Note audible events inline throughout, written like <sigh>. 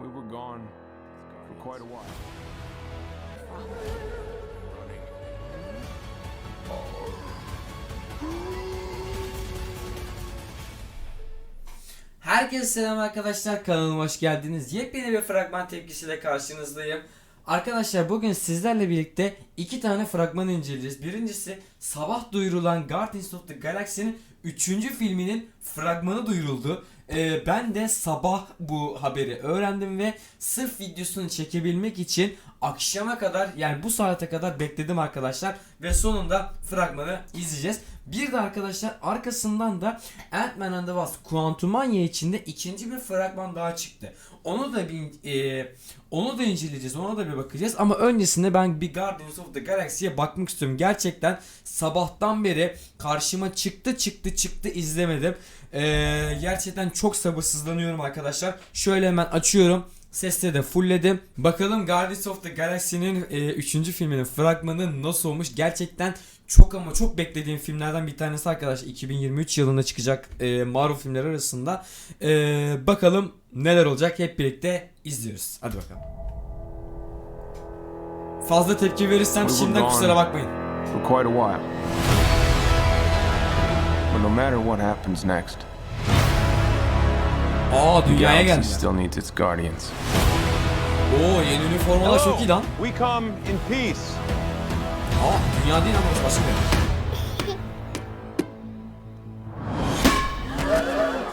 We were gone for quite a while. Herkese selam arkadaşlar kanalıma hoş geldiniz. Yepyeni bir fragman tepkisiyle karşınızdayım. Arkadaşlar bugün sizlerle birlikte iki tane fragman inceleyeceğiz. Birincisi sabah duyurulan Guardians of the Galaxy'nin 3. filminin fragmanı duyuruldu. Ee, ben de sabah bu haberi öğrendim ve sırf videosunu çekebilmek için akşama kadar yani bu saate kadar bekledim arkadaşlar ve sonunda fragmanı izleyeceğiz. Bir de arkadaşlar arkasından da Ant-Man and the Wasp Quantumania içinde ikinci bir fragman daha çıktı. Onu da bir e, onu da inceleyeceğiz. Ona da bir bakacağız. Ama öncesinde ben bir Guardians of the Galaxy'ye bakmak istiyorum. Gerçekten sabahtan beri karşıma çıktı çıktı çıktı izlemedim. E, gerçekten çok sabırsızlanıyorum arkadaşlar. Şöyle hemen açıyorum. Sesleri de fullledim. Bakalım Guardians of the Galaxy'nin 3. filminin fragmanı nasıl olmuş? Gerçekten çok ama çok beklediğim filmlerden bir tanesi arkadaşlar. 2023 yılında çıkacak e, Marvel filmleri arasında. E, bakalım neler olacak hep birlikte izliyoruz. Hadi bakalım. Fazla tepki verirsem şimdiden kusura bakmayın. For quite a while. But no matter what happens next, Aa the dünyaya galaxy still needs its guardians. Oo yeni üniformalar çok iyi lan. We come in peace. Aa dünya değil ama başka bir.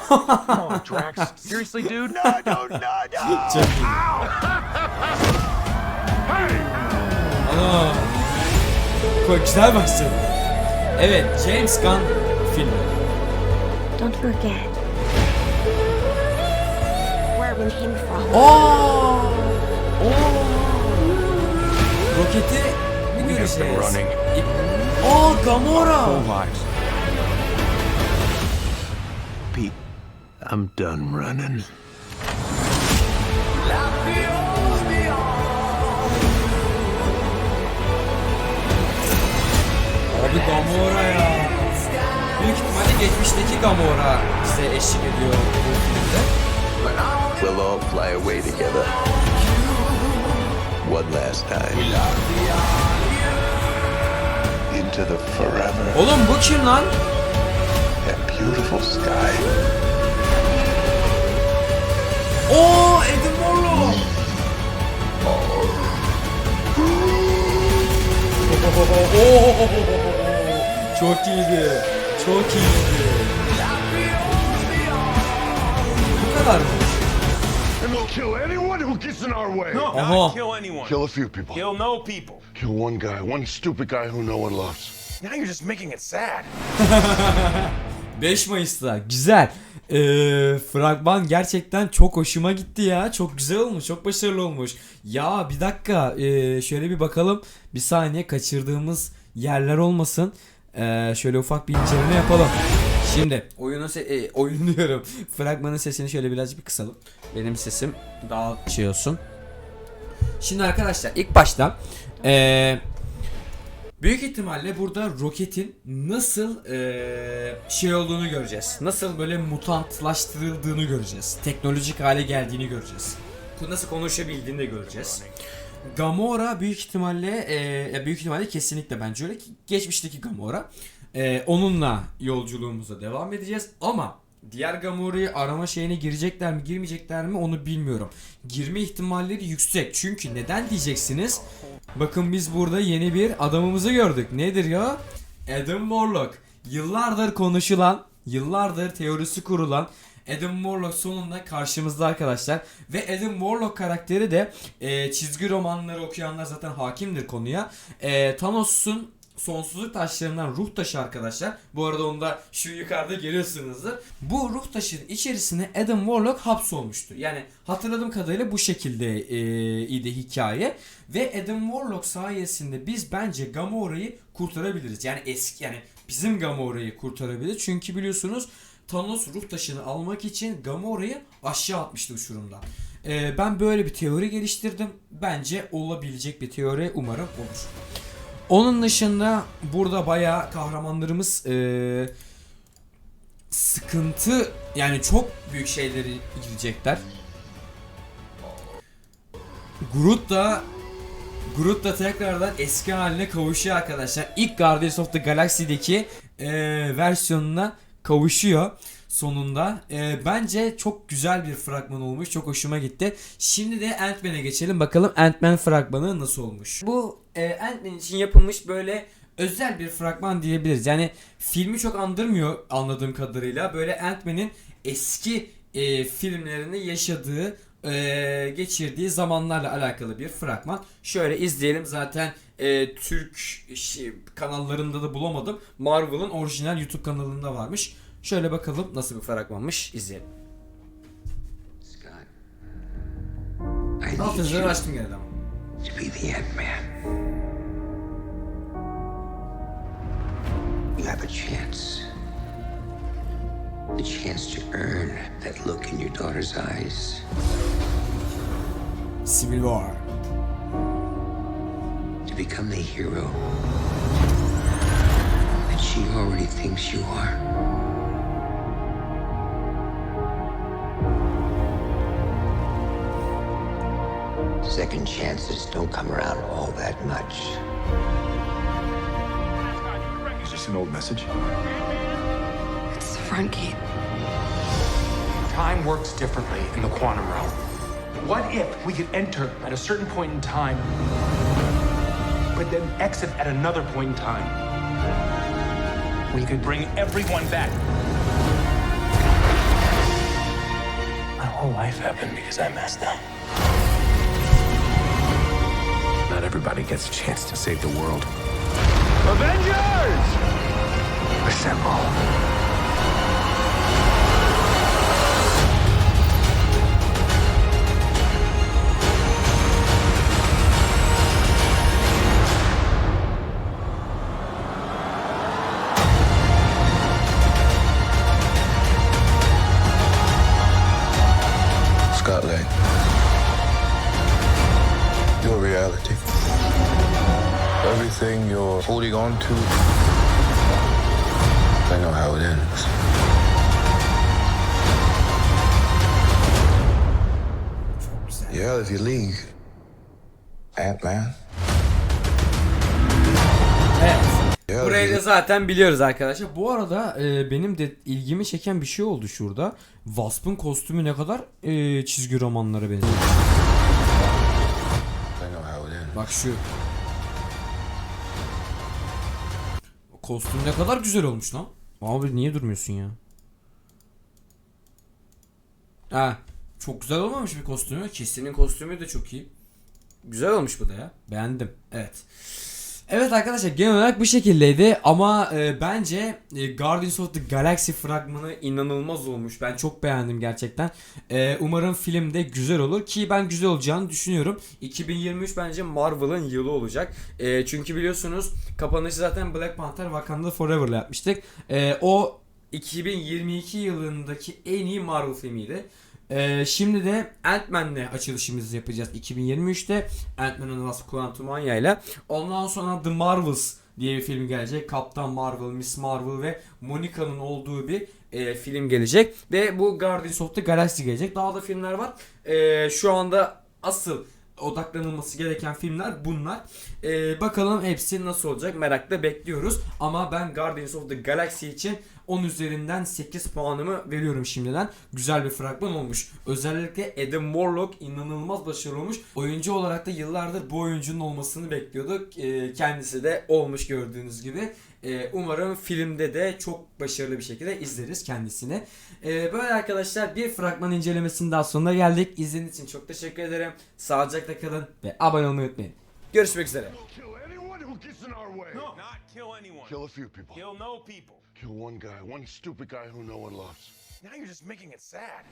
Oh, Drax. Seriously, dude? No, no, no, no. Çok iyi. Ana. Çok güzel başladı. Evet James Gunn filmi. Don't forget we came from. Aa! Oo! Roketi mi We have göreceğiz? been running Aa Gamora! Pete, I'm done running. Abi Gamora ya. Büyük ihtimalle geçmişteki Gamora bize eşlik ediyor bu filmde. We'll all fly away together. One last time. Into the forever Oğlum bu kim lan? and beautiful sky. Oo Edim Morlo. Çok iyiydi. Çok iyiydi. Bu kadar mı? Kill anyone who gets in our way. No, not kill anyone. Kill a few people. Kill no people. Kill one guy, one stupid guy who no one loves. Now you're just making it sad. <laughs> 5 Mayıs'ta güzel. Ee, fragman gerçekten çok hoşuma gitti ya. Çok güzel olmuş, çok başarılı olmuş. Ya bir dakika, ee, şöyle bir bakalım. Bir saniye kaçırdığımız yerler olmasın. Ee, şöyle ufak bir inceleme yapalım. Şimdi oyunun se- e, oyun <laughs> diyorum. Fragmanın sesini şöyle birazcık bir kısalım. Benim sesim daha şey olsun. Şimdi arkadaşlar ilk başta ee, Büyük ihtimalle burada roketin nasıl eee, şey olduğunu göreceğiz. Nasıl böyle mutantlaştırıldığını göreceğiz. Teknolojik hale geldiğini göreceğiz. Nasıl konuşabildiğini de göreceğiz. Gamora büyük ihtimalle eee, büyük ihtimalle kesinlikle bence öyle ki geçmişteki Gamora. Eee, onunla yolculuğumuza devam edeceğiz ama diğer Gamora'yı arama şeyine girecekler mi girmeyecekler mi onu bilmiyorum. Girme ihtimalleri yüksek. Çünkü neden diyeceksiniz? Bakın biz burada yeni bir adamımızı gördük. Nedir ya? Adam Warlock. Yıllardır konuşulan, yıllardır teorisi kurulan Adam Warlock sonunda karşımızda arkadaşlar. Ve Adam Warlock karakteri de e, çizgi romanları okuyanlar zaten hakimdir konuya. E, Thanos'un sonsuzluk taşlarından ruh taşı arkadaşlar. Bu arada onu da şu yukarıda görüyorsunuzdur. Bu ruh taşının içerisine Adam Warlock hapsolmuştu. Yani hatırladığım kadarıyla bu şekilde e, idi hikaye. Ve Adam Warlock sayesinde biz bence Gamora'yı kurtarabiliriz. Yani eski yani bizim Gamora'yı kurtarabiliriz. Çünkü biliyorsunuz Thanos ruh taşını almak için Gamora'yı aşağı atmıştı uçurumdan. E, ben böyle bir teori geliştirdim. Bence olabilecek bir teori umarım olur. Onun dışında burada bayağı kahramanlarımız eee, sıkıntı yani çok büyük şeyleri girecekler. Groot da Groot da tekrardan eski haline kavuşuyor arkadaşlar. İlk Guardians of the Galaxy'deki e, versiyonuna kavuşuyor sonunda. E, bence çok güzel bir fragman olmuş. Çok hoşuma gitti. Şimdi de Ant-Man'e geçelim. Bakalım Ant-Man fragmanı nasıl olmuş. Bu e, Ant-Man için yapılmış böyle özel bir fragman diyebiliriz. Yani filmi çok andırmıyor anladığım kadarıyla. Böyle Ant-Man'in eski e, filmlerini yaşadığı e, geçirdiği zamanlarla alakalı bir fragman. Şöyle izleyelim zaten e, Türk şey, kanallarında da bulamadım. Marvel'ın orijinal YouTube kanalında varmış. Şöyle bakalım nasıl bir fragmanmış izleyelim. Alt yazıları açtım gene ama. To be the Ant-Man. You have a chance. The chance to earn that look in your daughter's eyes. Civil War. To become the hero that she already thinks you are. Second chances don't come around all that much. Is this an old message? It's the front gate. Time works differently in the quantum realm. What if we could enter at a certain point in time, but then exit at another point in time? We could bring everyone back. My whole life happened because I messed up. Not everybody gets a chance to save the world. Avengers! Assemble. Scott Lang. Your reality. Everything you're holding on to. I know how it ends. Reality League. Ant-Man. Evet. Ya, Burayı da zaten biliyoruz arkadaşlar. Bu arada e, benim de ilgimi çeken bir şey oldu şurada. Wasp'ın kostümü ne kadar e, çizgi romanlara benziyor. Bak şu. Kostüm ne kadar güzel olmuş lan. Abi niye durmuyorsun ya? Ha, çok güzel olmamış bir kostümü. Kesinin kostümü de çok iyi. Güzel olmuş bu da ya. Beğendim. Evet. Evet arkadaşlar genel olarak bu şekildeydi ama e, bence e, Guardians of the Galaxy fragmanı inanılmaz olmuş. Ben çok beğendim gerçekten. E, umarım film de güzel olur ki ben güzel olacağını düşünüyorum. 2023 bence Marvel'ın yılı olacak. E, çünkü biliyorsunuz kapanışı zaten Black Panther Wakanda Forever'la yapmıştık. E, o 2022 yılındaki en iyi Marvel filmiydi. Ee, şimdi de Ant-Man'le açılışımızı yapacağız 2023'te Ant-Man and Wasp Quantumania ile. Ondan sonra The Marvels diye bir film gelecek. Kaptan Marvel, Miss Marvel ve Monica'nın olduğu bir e, film gelecek. Ve bu Guardians of the Galaxy gelecek. Daha da filmler var. E, şu anda asıl odaklanılması gereken filmler bunlar. Ee, bakalım hepsi nasıl olacak merakla bekliyoruz. Ama ben Guardians of the Galaxy için 10 üzerinden 8 puanımı veriyorum şimdiden. Güzel bir fragman olmuş. Özellikle Adam Warlock inanılmaz başarılı olmuş. Oyuncu olarak da yıllardır bu oyuncunun olmasını bekliyorduk. Ee, kendisi de olmuş gördüğünüz gibi. Ee, umarım filmde de çok başarılı bir şekilde izleriz kendisini. Ee, böyle arkadaşlar bir fragman incelemesinin daha sonuna geldik. İzlediğiniz için çok teşekkür ederim. Sağlıcakla kalın ve abone olmayı unutmayın. Görüşmek üzere. Kill a few people. No people. One guy, one stupid guy who no one loves. Now you're just making it sad.